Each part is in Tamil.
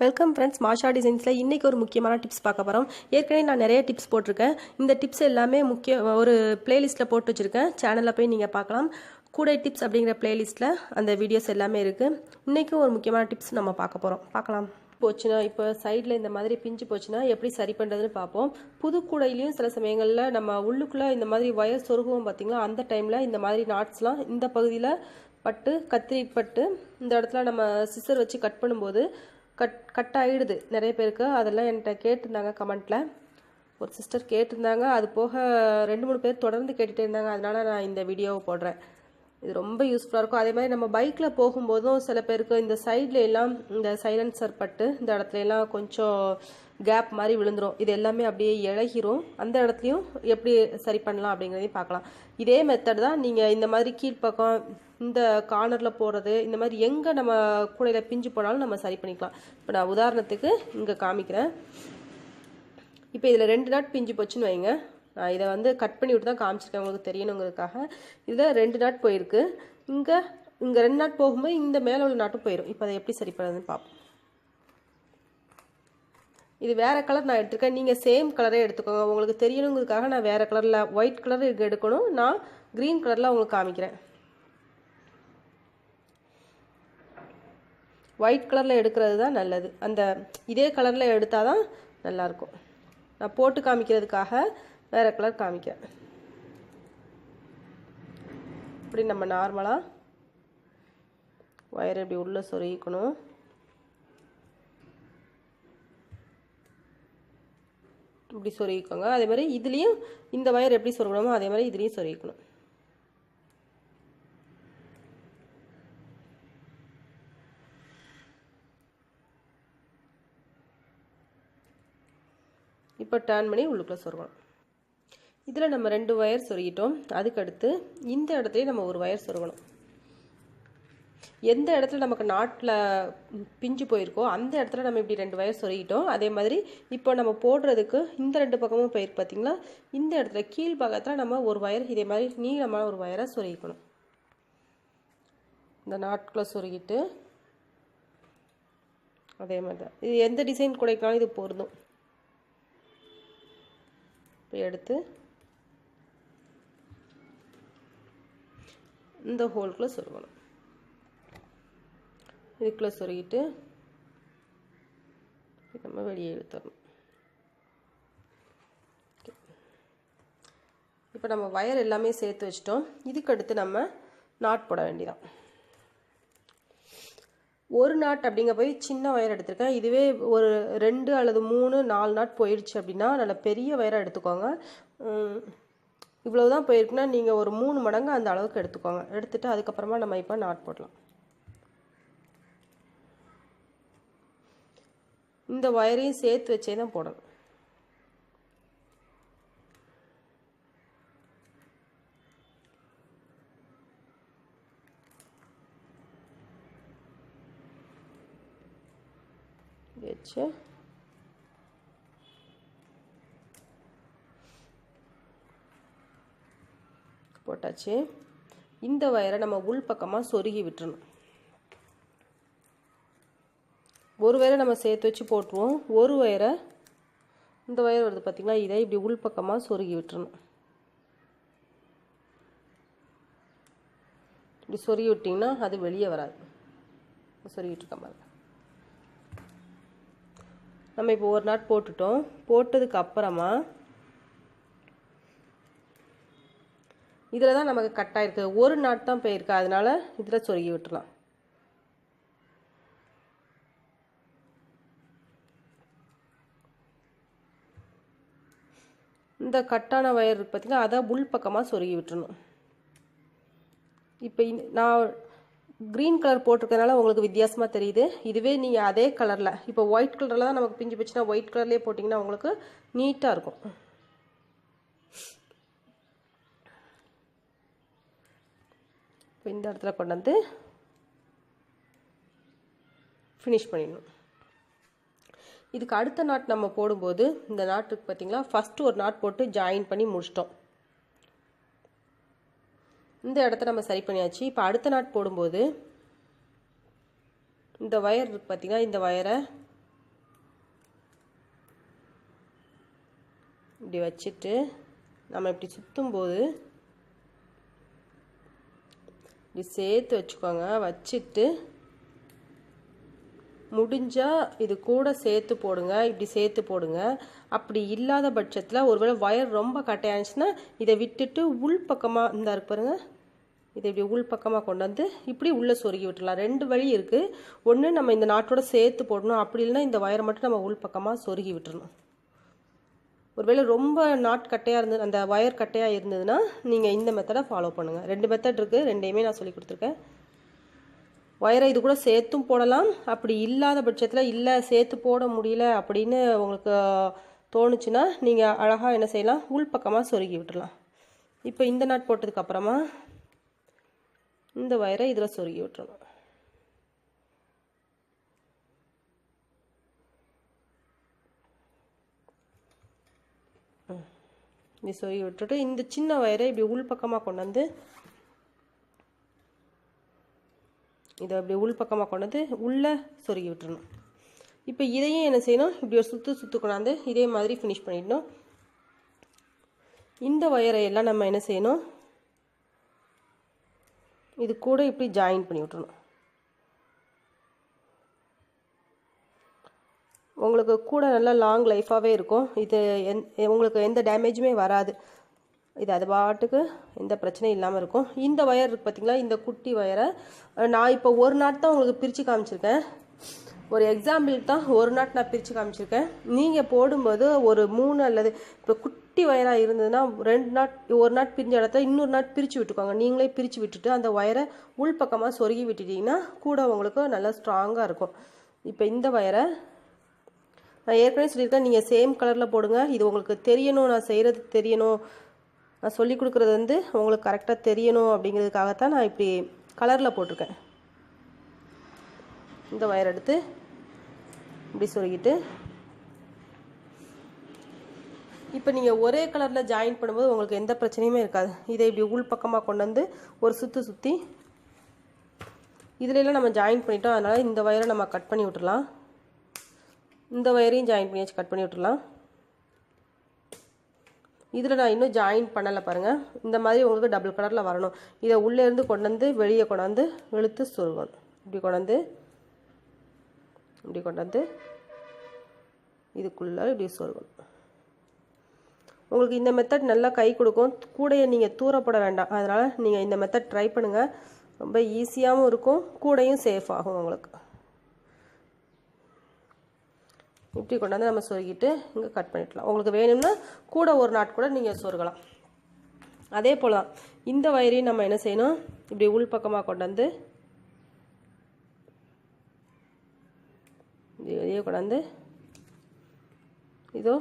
வெல்கம் ஃப்ரெண்ட்ஸ் மாஷா டிசைன்ஸில் இன்றைக்கி ஒரு முக்கியமான டிப்ஸ் பார்க்க போகிறோம் ஏற்கனவே நான் நிறைய டிப்ஸ் போட்டிருக்கேன். இந்த டிப்ஸ் எல்லாமே முக்கிய ஒரு பிளேலிஸ்ட்டில் போட்டு வச்சுருக்கேன். சேனலில் போய் நீங்கள் பார்க்கலாம். கூடை டிப்ஸ் அப்படிங்கிற பிளேலிஸ்ட்டில் அந்த வீடியோஸ் எல்லாமே இருக்குது இன்றைக்கும் ஒரு முக்கியமான டிப்ஸ் நம்ம பார்க்க போகிறோம் பார்க்கலாம். போச்சுன்னா இப்போ சைடில் இந்த மாதிரி பிஞ்சு போச்சுன்னா எப்படி சரி பண்ணுறதுன்னு பார்ப்போம். புது கூடையிலையும் சில சமயங்களில் நம்ம உள்ளுக்குள்ளே இந்த மாதிரி ஒயர் சொருகுவோம் பார்த்திங்களா? அந்த டைமில் இந்த மாதிரி நாட்ஸ்லாம் இந்த பகுதியில் பட்டு கத்திரி பட்டு இந்த இடத்துல நம்ம சிசர் வச்சு கட் பண்ணும்போது கட் கட் ஆகிடுது நிறைய பேருக்கு அதெல்லாம் என்கிட்ட கேட்டிருந்தாங்க கமெண்ட்டில் ஒரு சிஸ்டர் கேட்டிருந்தாங்க. அது போக ரெண்டு மூணு பேர் தொடர்ந்து கேட்டுகிட்டே இருந்தாங்க. அதனால நான் இந்த வீடியோவை போடுறேன். இது ரொம்ப யூஸ்ஃபுல்லாக இருக்கும். அதே மாதிரி நம்ம பைக்கில் போகும்போதும் சில பேருக்கு இந்த சைடில் எல்லாம் இந்த சைலன்சர் பட்டு இந்த இடத்துல எல்லாம் கொஞ்சம் கேப் மாதிரி விழுந்துரும். இது எல்லாமே அப்படியே இழகிரும். அந்த இடத்துலையும் எப்படி சரி பண்ணலாம் அப்படிங்கிறதையும் பார்க்கலாம். இதே மெத்தட் தான் நீங்கள் இந்த மாதிரி கீழ்ப்பக்கம் இந்த கார்னரில் போகிறது இந்த மாதிரி எங்கே நம்ம கூடையில் பிஞ்சு போனாலும் நம்ம சரி பண்ணிக்கலாம். இப்போ நான் உதாரணத்துக்கு இங்கே காமிக்கிறேன். இப்போ இதில் ரெண்டு நாட் பிஞ்சு போச்சுன்னு வைங்க. நான் இதை வந்து கட் பண்ணி விட்டு தான் காமிச்சிருக்கேன் உங்களுக்கு தெரியணுங்கிறதுக்காக. இதில் ரெண்டு நாட் போயிருக்கு. இங்கே இங்கே ரெண்டு நாட் போகும்போது இந்த மேலே உள்ள நாட்டும் போயிடும் இப்போ அதை எப்படி சரி பண்ணுறதுன்னு பார்ப்போம் இது வேறு கலர் நான் எடுத்துருக்கேன். நீங்கள் சேம் கலரே எடுத்துக்கோங்க. உங்களுக்கு தெரியணுங்கிறதுக்காக நான் வேறு கலரில் ஒயிட் கலர் எடுக்கணும். நான் க்ரீன் கலரில் உங்களுக்கு காமிக்கிறேன். ஒயிட் கலரில் எடுக்கிறது தான் நல்லது. அந்த இதே கலரில் எடுத்தால் தான் நல்லாயிருக்கும். நான் போட்டு காமிக்கிறதுக்காக வேறு கலர் காமிக்க. இப்படி நம்ம நார்மலாக ஒயர் இப்படி உள்ளே சொருகிக்கணும். இப்படி சொருகிக்கோங்க. அதே மாதிரி இதுலேயும் இந்த ஒயர் எப்படி சொருகணுமோ அதே மாதிரி இதுலேயும் சொருகிக்கணும். இப்போ டேர்ன் பண்ணி உள்ளுக்குள்ளே சொருகணும். இதில் நம்ம ரெண்டு ஒயர் சொருகிட்டோம். அதுக்கடுத்து இந்த இடத்துலையும் நம்ம ஒரு ஒயர் சொருகணும். எந்த இடத்துல நமக்கு நாட்டில் பிஞ்சு போயிருக்கோ அந்த இடத்துல நம்ம இப்படி ரெண்டு ஒயர் சொருகிட்டோம். அதே மாதிரி இப்போ நம்ம போடுறதுக்கு இந்த ரெண்டு பக்கமும் போயிருக்கு பார்த்திங்களா இந்த இடத்துல கீழ் பக்கத்தில் நம்ம ஒரு ஒயர் இதே மாதிரி நீளமான ஒரு ஒயரை சொருகிக்கணும். இந்த நாட்களை சொருகிட்டு அதே மாதிரி தான் இது எந்த டிசைன் குடைக்காலும் இது பொருந்தும். இப்போ எடுத்து இந்த ஹோல்குள்ளே சொருகணும். இதுக்குள்ளே சொருகிட்டு நம்ம வெளியே இழுத்துடணும் இப்போ நம்ம வயர் எல்லாமே சேர்த்து வச்சிட்டோம். இதுக்கு அடுத்து நம்ம நாட் போட வேண்டியதான் ஒரு நாட் அப்படிங்க போய் சின்ன வயர் எடுத்திருக்கேன். இதுவே ஒரு ரெண்டு அல்லது மூணு நாலு நாட் போயிடுச்சு அப்படின்னா நல்ல பெரிய வயராக எடுத்துக்கோங்க. இவ்வளோ தான் போயிருக்குன்னா நீங்கள் ஒரு மூணு மடங்கு அந்த அளவுக்கு எடுத்துக்கோங்க. எடுத்துகிட்டு அதுக்கப்புறமா நம்ம இப்போ நாட் போடலாம். இந்த ஒயரையும் சேர்த்து வச்சே தான் போடணும். வச்சு போட்டாச்சு. இந்த வயரை நம்ம உள் பக்கமாக சொருகி விட்டுறணும். ஒரு வயரை நம்ம சேர்த்து வச்சு போட்டுருவோம். ஒரு வயரை இந்த வயர் வருது பார்த்திங்களா இதை இப்படி உள் பக்கமாக சொருகி விட்டுறணும். இப்படி சொருகி விட்டிங்கன்னா அது வெளியே வராது. சொருகிட்டு இருக்க மாதிரி. நம்ம இப்போ ஒரு நாட் போட்டுட்டோம். போட்டதுக்கு அப்புறமா இதில் தான் நமக்கு கட்டாயிருக்கு ஒரு நாட் தான் போயிருக்கு. அதனால இதில் சொருகி விட்டுலாம் இந்த கட்டான வயர் பார்த்திங்கன்னா பார்த்தீங்கன்னா அதை உள் பக்கமாக சொருகி விட்டுறணும். இப்போ நான் க்ரீன் கலர் போட்டிருக்கனால உங்களுக்கு வித்தியாசமாக தெரியுது. இதுவே நீங்கள் அதே கலரில் இப்போ ஒயிட் கலரில் தான் நமக்கு பிஞ்சு போச்சுன்னா ஒயிட் கலர்லேயே போட்டிங்கன்னா உங்களுக்கு நீட்டாக இருக்கும். இப்போ இந்த இடத்துல கொண்டாந்து ஃபினிஷ் பண்ணிடணும். இதுக்கு அடுத்த நாட் நம்ம போடும்போது இந்த நாட்டுக்கு பார்த்தீங்களா? ஃபஸ்ட்டு ஒரு நாட் போட்டு ஜாயின் பண்ணி முடிச்சிட்டோம். இந்த இடத்த நம்ம சரி பண்ணியாச்சு. இப்போ அடுத்த நாட் போடும்போது இந்த ஒயர் இருக்குது பார்த்திங்கன்னா இந்த ஒயரை இப்படி வச்சுட்டு நம்ம இப்படி சுற்றும் போது இப்படி சேர்த்து வச்சுக்கோங்க. வச்சுட்டு முடிஞ்சால் இது கூட சேர்த்து போடுங்க. இப்படி சேர்த்து போடுங்க. அப்படி இல்லாத பட்சத்தில் ஒருவேளை ஒயர் ரொம்ப கட்டையாச்சுன்னா இதை விட்டுட்டு உள் பக்கமாக இந்த இருக்கு பாருங்கள் இதை இப்படி உள் பக்கமாக கொண்டு வந்து இப்படி உள்ளே சொருகி விட்டுடலாம். ரெண்டு வழி இருக்குது ஒன்று நம்ம இந்த நாட்டோட சேர்த்து போடணும். அப்படி இல்லைன்னா இந்த வயரை மட்டும் நம்ம உள் பக்கமாக சொருகி விட்டுறணும். ஒருவேளை ரொம்ப நாட் கட்டையாக இருந்தது அந்த ஒயர் கட்டையாக இருந்ததுன்னா நீங்கள் இந்த மெத்தடை ஃபாலோ பண்ணுங்கள் ரெண்டு மெத்தட் இருக்குது ரெண்டையுமே நான் சொல்லி கொடுத்துருக்கேன். ஒயரை இது கூட சேர்த்தும் போடலாம். அப்படி இல்லாத பட்சத்தில் இல்லை சேர்த்து போட முடியல அப்படின்னு உங்களுக்கு தோணுச்சுன்னா நீங்கள் அழகாக என்ன செய்யலாம் உள் பக்கமாக சொருகி விட்டுடலாம் இப்போ இந்த நாட் போட்டதுக்கப்புறமா இந்த ஒயரை இதில் சொருகி விட்டுறணும். இப்படி சொருகி விட்டுட்டு இந்த சின்ன வயரை இப்படி உள் பக்கமாக கொண்டு வந்து இதை அப்படி உள் பக்கமாக கொண்டு வந்து உள்ளே சொருகி விட்டுறணும். இப்போ இதையும் என்ன செய்யணும்? இப்படி ஒரு சுற்று சுற்று கொண்டாந்து இதே மாதிரி ஃபினிஷ் பண்ணிடணும். இந்த வயரை எல்லாம் நம்ம என்ன செய்யணும்? இது கூட இப்படி ஜாயின் பண்ணி விட்டுறணும். உங்களுக்கு கூட நல்லா லாங் லைஃபாகவே இருக்கும். இது எந் உங்களுக்கு எந்த டேமேஜுமே வராது. இது அது பாட்டுக்கு எந்த பிரச்சனையும் இல்லாமல் இருக்கும். இந்த ஒயர் இருக்குது பார்த்தீங்களா இந்த குட்டி ஒயரை நான் இப்போ ஒரு நாட் தான் உங்களுக்கு பிரித்து காமிச்சிருக்கேன். ஒரு எக்ஸாம்பிளுக்கு தான் ஒரு நாட் நான் பிரித்து காமிச்சிருக்கேன். நீங்கள் போடும்போது ஒரு மூணு அல்லது இப்போ குட்டி வயராக இருந்ததுன்னா ரெண்டு நாட் ஒரு நாட் பிரிஞ்ச இடத்த இன்னொரு நாட் பிரித்து விட்டுக்கோங்க. நீங்களே பிரித்து விட்டுட்டு அந்த ஒயரை உள்பக்கமாக சொருகி விட்டுட்டிங்கன்னா கூட உங்களுக்கு நல்லா ஸ்ட்ராங்காக இருக்கும். இப்போ இந்த ஒயரை நான் ஏற்கனவே சொல்லியிருக்கேன் நீங்கள் சேம் கலரில் போடுங்க. இது உங்களுக்கு தெரியணும் நான் செய்கிறது தெரியணும். நான் சொல்லி கொடுக்குறது வந்து உங்களுக்கு கரெக்டாக தெரியணும் அப்படிங்கிறதுக்காகத்தான் நான் இப்படி கலரில் போட்டிருக்கேன். இந்த வயர் எடுத்து இப்படி சொருகிட்டு இப்போ நீங்கள் ஒரே கலரில் ஜாயின் பண்ணும்போது உங்களுக்கு எந்த பிரச்சனையுமே இருக்காது. இதை இப்படி உள் பக்கமாக கொண்டு வந்து ஒரு சுற்று சுற்றி இதுலலாம் நம்ம ஜாயின் பண்ணிட்டோம் அதனால் இந்த வயரை நம்ம கட் பண்ணி விட்டுறலாம். இந்த ஒயரையும் ஜாயின் பண்ணியாச்சு கட் பண்ணி விட்டுறலாம். இதில் நான் இன்னும் ஜாயின் பண்ணலை பாருங்கள் இந்த மாதிரி உங்களுக்கு டபுள் கலரில் வரணும். இதை உள்ளேருந்து கொண்டு வந்து வெளியே கொண்டாந்து இழுத்து சொருகணும் இப்படி கொண்டாந்து இப்படி கொண்டாந்து இதுக்குள்ளே இப்படி சொருகணும் உங்களுக்கு இந்த மெத்தட் நல்லா கை கொடுக்கும். கூடையை நீங்கள் தூரப்பட வேண்டாம். அதனால் நீங்கள் இந்த மெத்தட் ட்ரை பண்ணுங்கள் ரொம்ப ஈஸியாகவும் இருக்கும். கூடையும் சேஃப் ஆகும் உங்களுக்கு. இப்படி கொண்டாந்து நம்ம சொருகிட்டு இங்கே கட் பண்ணிடலாம். உங்களுக்கு வேணும்னா கூட ஒரு நாட் கூட நீங்கள் சொருகலாம். அதே போல் தான் இந்த வயரையும் நம்ம என்ன செய்யணும்? இப்படி உள் பக்கமாக கொண்டாந்து வெளியே கொண்டாந்து இதோ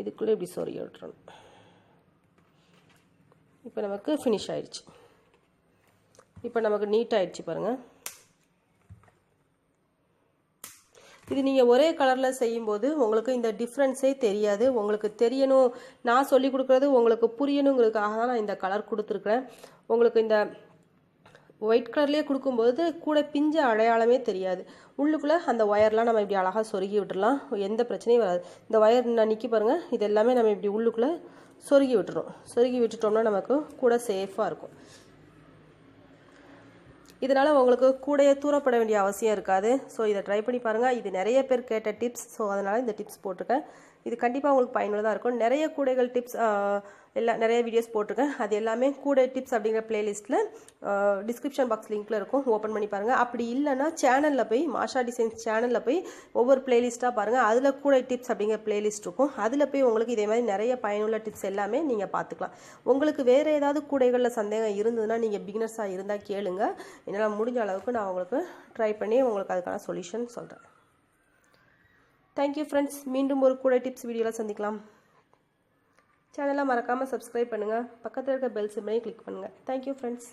இதுக்குள்ளே இப்படி சொருகி விட்டுறணும். இப்போ நமக்கு ஃபினிஷ் ஆயிடுச்சு. இப்போ நமக்கு நீட் ஆயிடுச்சு பாருங்கள் இது நீங்கள் ஒரே கலரில் செய்யும்போது உங்களுக்கு இந்த டிஃப்ரென்ஸே தெரியாது. உங்களுக்கு தெரியணும். நான் சொல்லி கொடுக்குறது உங்களுக்கு புரியணுங்கிறதுக்காக தான் நான் இந்த கலர் கொடுத்துருக்குறேன். உங்களுக்கு இந்த ஒயிட் கலர்லேயே கொடுக்கும்போது கூட பிஞ்ச அடையாளமே தெரியாது. உள்ளுக்குள்ளே அந்த ஒயர்லாம் நம்ம இப்படி அழகாக சொருகி விட்டுடலாம் எந்த பிரச்சனையும் வராது. இந்த ஒயர் நான் நிற்கி பாருங்கள் இது எல்லாமே நம்ம இப்படி உள்ளுக்குள்ளே சொருகி விட்டுறோம். சொருகி விட்டுட்டோம்னா நமக்கு கூட சேஃபாக இருக்கும். இதனால் உங்களுக்கு கூடையே தூரப்பட வேண்டிய அவசியம் இருக்காது. ஸோ இதை ட்ரை பண்ணி பாருங்கள் இது நிறைய பேர் கேட்ட டிப்ஸ் ஸோ அதனால் இந்த டிப்ஸ் போட்டிருக்கேன். இது கண்டிப்பாக உங்களுக்கு பயனுள்ளதாக இருக்கும். நிறைய கூடைகள் டிப்ஸ் எல்லா நிறைய வீடியோஸ் போட்டிருக்கேன். அது எல்லாமே கூடை டிப்ஸ் அப்படிங்கிற பிளேலிஸ்ட்டில் டிஸ்கிரிப்ஷன் பாக்ஸ் லிங்க்கில் இருக்கும். ஓப்பன் பண்ணி பாருங்கள் அப்படி இல்லைன்னா சேனலில் போய் மாஷா டிசைன்ஸ் சேனலில் போய் ஒவ்வொரு பிளேலிஸ்ட்டாக பாருங்கள் அதில் கூடை டிப்ஸ் அப்படிங்கிற பிளேலிஸ்ட் இருக்கும். அதில் போய் உங்களுக்கு இதே மாதிரி நிறைய பயனுள்ள டிப்ஸ் எல்லாமே நீங்கள் பார்த்துக்கலாம் உங்களுக்கு வேறு ஏதாவது கூடைகளில் சந்தேகம் இருந்ததுன்னா நீங்கள் பிகினர்ஸாக இருந்தால் கேளுங்க. என்னால் முடிஞ்ச அளவுக்கு நான் உங்களுக்கு ட்ரை பண்ணி உங்களுக்கு அதுக்கான சொல்யூஷன் சொல்கிறேன் தேங்க்யூ ஃப்ரெண்ட்ஸ் மீண்டும் ஒரு கூட டிப்ஸ் வீடியோவில் சந்திக்கலாம். சேனலை மறக்காமல் சப்ஸ்கிரைப் பண்ணுங்கள் பக்கத்தில் இருக்க பெல் சிம்மையும் கிளிக் பண்ணுங்கள் தேங்க்யூ ஃப்ரெண்ட்ஸ்